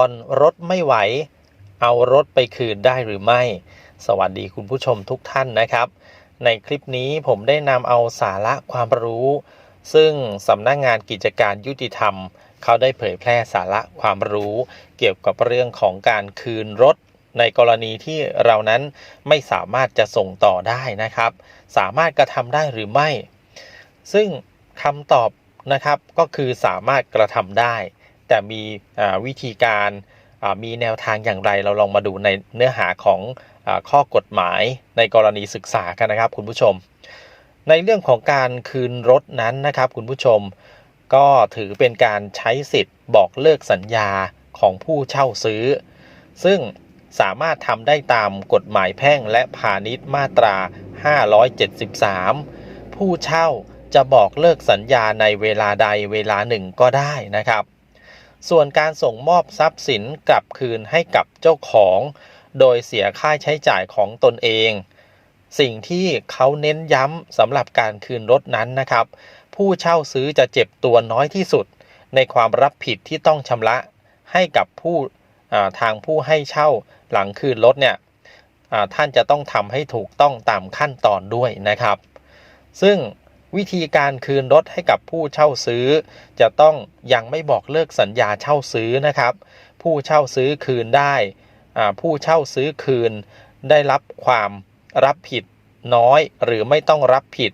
ผ่อนรถไม่ไหว เอารถไปคืนได้หรือไม่ สวัสดีคุณผู้ชมทุกท่านนะครับ ในคลิปนี้ผมได้นำเอาสาระความรู้ ซึ่งสำนักงงานกิจการยุติธรรม เขาได้เผยแพร่สาระความรู้ เกี่ยวกับเรื่องของการคืนรถในกรณีที่เรานั้นไม่สามารถจะส่งต่อได้นะครับ สามารถกระทำได้หรือไม่ ซึ่งคำตอบนะครับก็คือสามารถกระทำได้ แต่มีวิธีการมีแนวทางอย่างไรเราลองมาดูในเนื้อหาของอข้อกฎหมายในกรณีศึกษากันนะครับคุณผู้ชม ในเรื่องของการคืนรถนั้นนะครับคุณผู้ชมก็ถือเป็นการใช้สิทธิ์บอกเลิกสัญญาของผู้เช่าซื้อ ซึ่งสามารถทำได้ตามกฎหมายแพ่งและพาณิชย์มาตรา 573 ผู้เช่าจะบอกเลิกสัญญาในเวลาใดเวลาหนึ่งก็ได้นะครับ ส่วนการส่งมอบทรัพย์สินกลับคืนให้กับเจ้าของ โดยเสียค่าใช้จ่ายของตนเอง สิ่งที่เขาเน้นย้ำสำหรับการคืนรถนั้นนะครับ ผู้เช่าซื้อจะเจ็บตัวน้อยที่สุด ในความรับผิดที่ต้องชำระให้กับผู้ทางผู้ให้เช่าหลังคืนรถเนี่ยท่านจะต้องทำให้ถูกต้องตามขั้นตอนด้วยนะครับ ซึ่ง วิธีการคืนรถให้กับผู้เช่าซื้อ จะต้องยังไม่บอกเลิกสัญญาเช่าซื้อนะครับ ผู้เช่าซื้อคืนได้ ผู้เช่าซื้อคืนได้รับความรับผิดน้อยหรือไม่ต้องรับผิด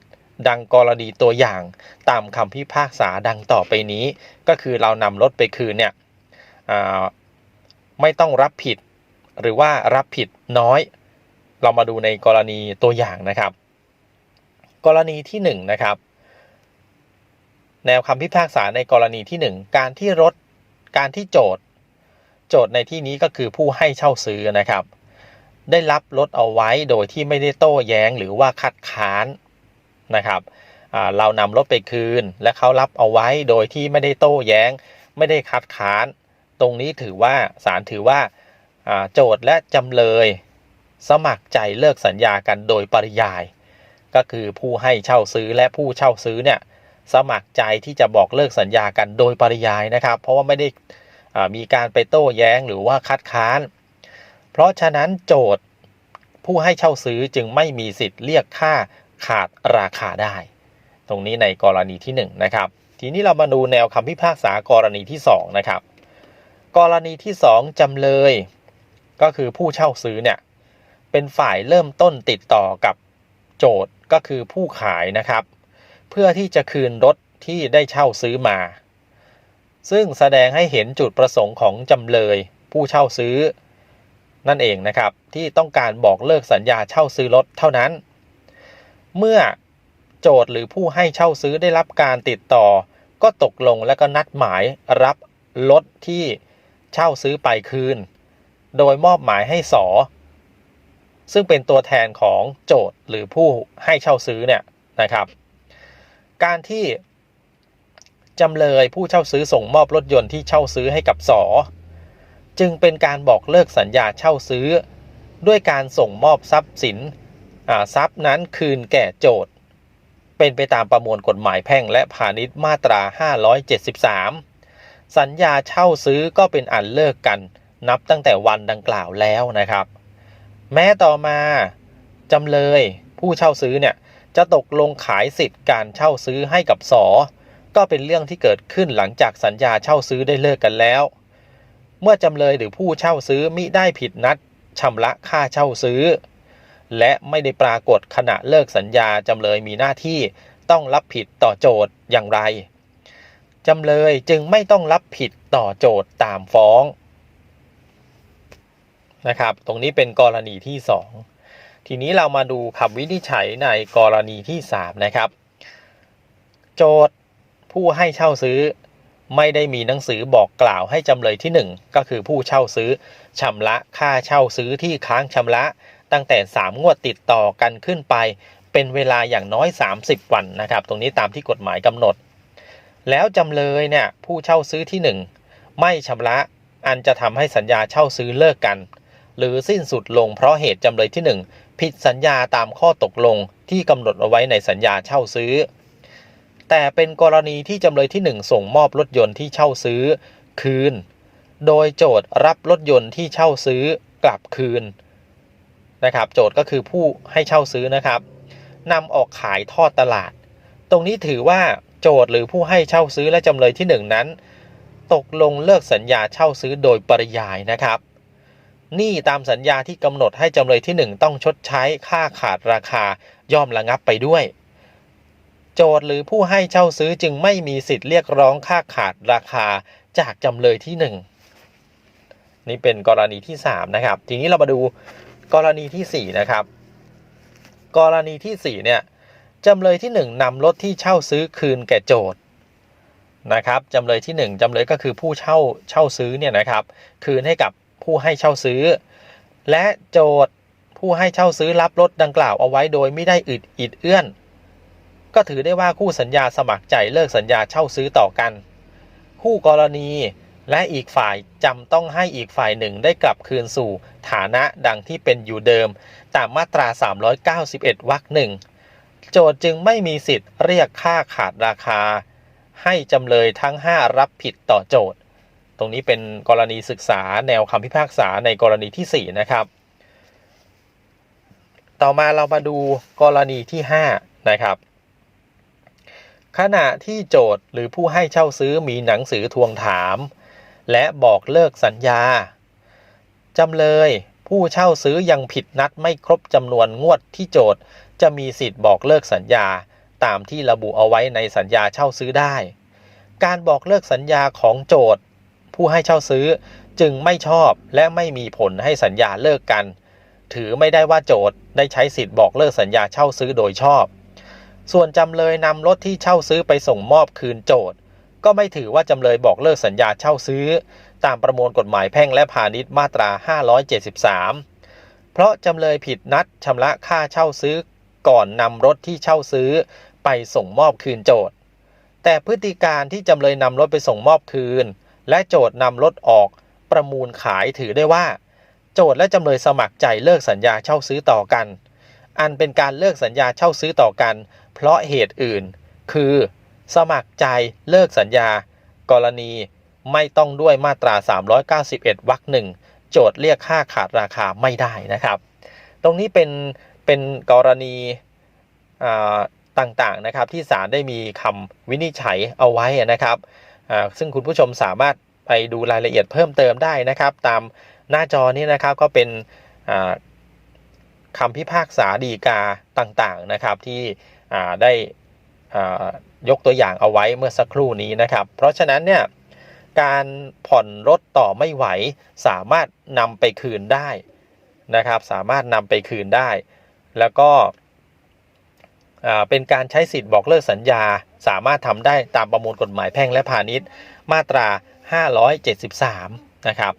ดังกรณีตัวอย่างตามคำพิพากษาดังต่อไปนี้ ก็คือเรานำรถไปคืนเนี่ยไม่ต้องรับผิด หรือว่ารับผิดน้อย เรามาดูในกรณีตัวอย่างนะครับ กรณีที่1นงนะครับ แนวคำพิพากษาในกรณีที่ 1 การที่รถ การที่โจทย์ โจทย์ในที่นี้ก็คือผู้ให้เช่าซื้อนะครับ ได้รับรถเอาไว้โดยที่ไม่ได้โต้แย้งหรือว่าคัดค้านนะครับเรานำรถไปคืน และเขารับเอาไว้โดยที่ไม่ได้โต้แย้ง ไม่ได้คัดค้าน ตรงนี้ถือว่าศาลถือว่าอ่าโจทย์และจำเลย สมัครใจเลิกสัญญากันโดยปริยาย ก็คือผู้ให้เช่าซื้อและผู้เช่าซื้อเนี่ยสมัครใจที่จะบอกเลิกสัญญากันโดยปริยายนะครับ เพราะว่าไม่ได้อ่ามีการไปโต้แย้งหรือว่าคัดค้าน เพราะฉะนั้นโจทย์ผู้ให้เช่าซื้อจึงไม่มีสิทธิ์เรียกค่าขาดราคาได้ ตรงนี้ในกรณีที่ 1นงนะครับ ทีนี้เรามาดูแนวคำพิพากษากรณีที่ 2 นะครับ กรณีที่ 2 จำเลย ก็คือผู้เช่าซื้อเนี่ยเป็นฝ่ายเริ่มต้นติดต่อกับ จทย์ก็คือผู้ขายนะครับ เพื่อที่จะคืนรถที่ได้เช่าซื้อมา ซึ่งแสดงให้เห็นจุดประสงค์ของจำเลย ผู้เช่าซื้อ นั่นเองนะครับ ที่ต้องการบอกเลิกสัญญาเช่าซื้อรถเท่านั้น เมื่อโจทย์หรือผู้ให้เช่าซื้อได้รับการติดต่อ ก็ตกลงและก็นัดหมายรับรถที่เช่าซื้อไปคืน โดยมอบหมายให้สอ ซึ่งเป็นตัวแทนของโจทย์หรือผู้ให้เช่าซื้อเนี่ยนะครับ การที่จำเลยผู้เช่าซื้อส่งมอบรถยนต์ที่เช่าซื้อให้กับสอจึงเป็นการบอกเลิกสัญญาเช่าซื้อ ด้วยการส่งมอบทรัพย์สินทรัพย์นั้นคืนแก่โจทย์ เป็นไปตามประมวลกฎหมายแพ่งและพาณิชย์มาตรา 573 สัญญาเช่าซื้อก็เป็นอันเลิกกันนับตั้งแต่วันดังกล่าวแล้วนะครับ แม้ต่อมาจำเลยผู้เช่าซื้อเนี่ยจะตกลงขายสิทธิ์การเช่าซื้อให้กับสอ ก็เป็นเรื่องที่เกิดขึ้นหลังจากสัญญาเช่าซื้อได้เลิกกันแล้ว เมื่อจำเลยหรือผู้เช่าซื้อมิได้ผิดนัดชำระค่าเช่าซื้อ และไม่ได้ปรากฏขณะเลิกสัญญาจำเลยมีหน้าที่ต้องรับผิดต่อโจทย์อย่างไรจำเลยจึงไม่ต้องรับผิดต่อโจทย์ตามฟ้อง นะครับ ตรงนี้เป็นกรณีที่ 2 ทีนี้เรามาดูคำวินิจฉัยในกรณีที่ 3 นะครับ โจทย์ผู้ให้เช่าซื้อไม่ได้มีหนังสือบอกกล่าวให้จำเลยที่ 1 ก็คือผู้เช่าซื้อชำระค่าเช่าซื้อที่ค้างชำระตั้งแต่ 3 งวดติดต่อกันขึ้นไป เป็นเวลาอย่างน้อย 30 วันนะครับ ตรงนี้ตามที่กฎหมายกำหนด แล้วจำเลยเนี่ยผู้เช่าซื้อที่ 1 ไม่ชำระอันจะทำให้สัญญาเช่าซื้อเลิกกัน หรือสิ้นสุดลงเพราะเหตุจำเลยที่ 1 ผิดสัญญาตามข้อตกลงที่กำหนดเอาไว้ในสัญญาเช่าซื้อ แต่เป็นกรณีที่จำเลยที่ 1 ส่งมอบรถยนต์ที่เช่าซื้อ คืน โดยโจทย์รับรถยนต์ที่เช่าซื้อกลับคืนนะครับโจทย์ก็คือผู้ให้เช่าซื้อนะครับนำออกขายทอดตลาด ตรงนี้ถือว่าโจทย์หรือผู้ให้เช่าซื้อและจำเลยที่หนึ่งนั้น ตกลงเลิกสัญญาเช่าซื้อโดยปริยายนะครับ หนี้ตามสัญญาที่กำหนดให้จำเลยที่หนึ่งต้องชดใช้ค่าขาดราคาย่อมระงับไปด้วย โจทย์หรือผู้ให้เช่าซื้อจึงไม่มีสิทธิ์เรียกร้องค่าขาดราคาจากจำเลยที่หนึ่งนี่เป็นกรณีที่สามนะครับ ทีนี้เรามาดูกรณีที่สี่นะครับ กรณีที่สี่เนี่ยจำเลยที่หนึ่งนำรถที่เช่าซื้อคืนแก่โจทย์นะครับจำเลยที่หนึ่งจำเลยก็คือผู้เช่าเช่าซื้อเนี่ยนะครับ คืนให้กับ ผู้ให้เช่าซื้อ และโจทย์ผู้ให้เช่าซื้อรับรถดังกล่าวเอาไว้โดยไม่ได้อึดอิดเอื้อน ก็ถือได้ว่าคู่สัญญาสมัครใจเลิกสัญญาเช่าซื้อต่อกัน คู่กรณีและอีกฝ่ายจำต้องให้อีกฝ่ายหนึ่งได้กลับคืนสู่ฐานะดังที่เป็นอยู่เดิม ตามมาตรา 391 วรรคหนึ่งโจทย์จึงไม่มีสิทธิ์เรียกค่าขาดราคา ให้จำเลยทั้ง 5 รับผิดต่อโจทย์ ตรงนี้เป็นกรณีศึกษาแนวคำพิพากษาในกรณีที่ 4 นะครับ ต่อมาเรามาดูกรณีที่ 5 นะครับขณะที่โจทย์หรือผู้ให้เช่าซื้อมีหนังสือทวงถาม และบอกเลิกสัญญา จำเลยผู้เช่าซื้อยังผิดนัดไม่ครบจำนวนงวดที่โจทย์จะมีสิทธิ์บอกเลิกสัญญาตามที่ระบุเอาไว้ในสัญญาเช่าซื้อได้ การบอกเลิกสัญญาของโจทย์ ผู้ให้เช่าซื้อจึงไม่ชอบและไม่มีผลให้สัญญาเลิกกัน ถือไม่ได้ว่าโจทย์ได้ใช้สิทธิ์บอกเลิกสัญญาเช่าซื้อโดยชอบ ส่วนจำเลยนำรถที่เช่าซื้อไปส่งมอบคืนโจทย์ ก็ไม่ถือว่าจำเลยบอกเลิกสัญญาเช่าซื้อ ตามประมวลกฎหมายแพ่งและพาณิชย์มาตรา 573 เพราะจำเลยผิดนัดชำระค่าเช่าซื้อก่อนนำรถที่เช่าซื้อไปส่งมอบคืนโจทย์ แต่พฤติการที่จำเลยนำรถไปส่งมอบคืน และโจทย์นำรถออกประมูลขายถือได้ว่า โจทย์และจำเลยสมัครใจเลิกสัญญาเช่าซื้อต่อกัน อันเป็นการเลิกสัญญาเช่าซื้อต่อกัน เพราะเหตุอื่น คือ สมัครใจเลิกสัญญา กรณีไม่ต้องด้วยมาตรา 391วรรคหนึ่งโจทย์เรียกค่าขาดราคาไม่ได้นะครับ ตรงนี้เป็นเป็นกรณีต่างๆนะครับที่ศาลได้มีคำวินิจฉัยเอาไว้นะครับ ซึ่งคุณผู้ชมสามารถไปดูรายละเอียดเพิ่มเติมได้นะครับ ตามหน้าจอนี้นะครับก็เป็นคำพิพากษาดีกาต่างๆนะครับที่ได้ยกตัวอย่างเอาไว้เมื่อสักครู่นี้นะครับ เพราะฉะนั้นเนี่ยการผ่อนรถต่อไม่ไหว สามารถนำไปคืนได้นะครับ สามารถนำไปคืนได้ แล้วก็ เป็นการใช้สิทธิ์บอกเลิกสัญญา สามารถทำได้ตามประมวลกฎหมายแพ่งและพาณิชย์ มาตรา 573 นะครับ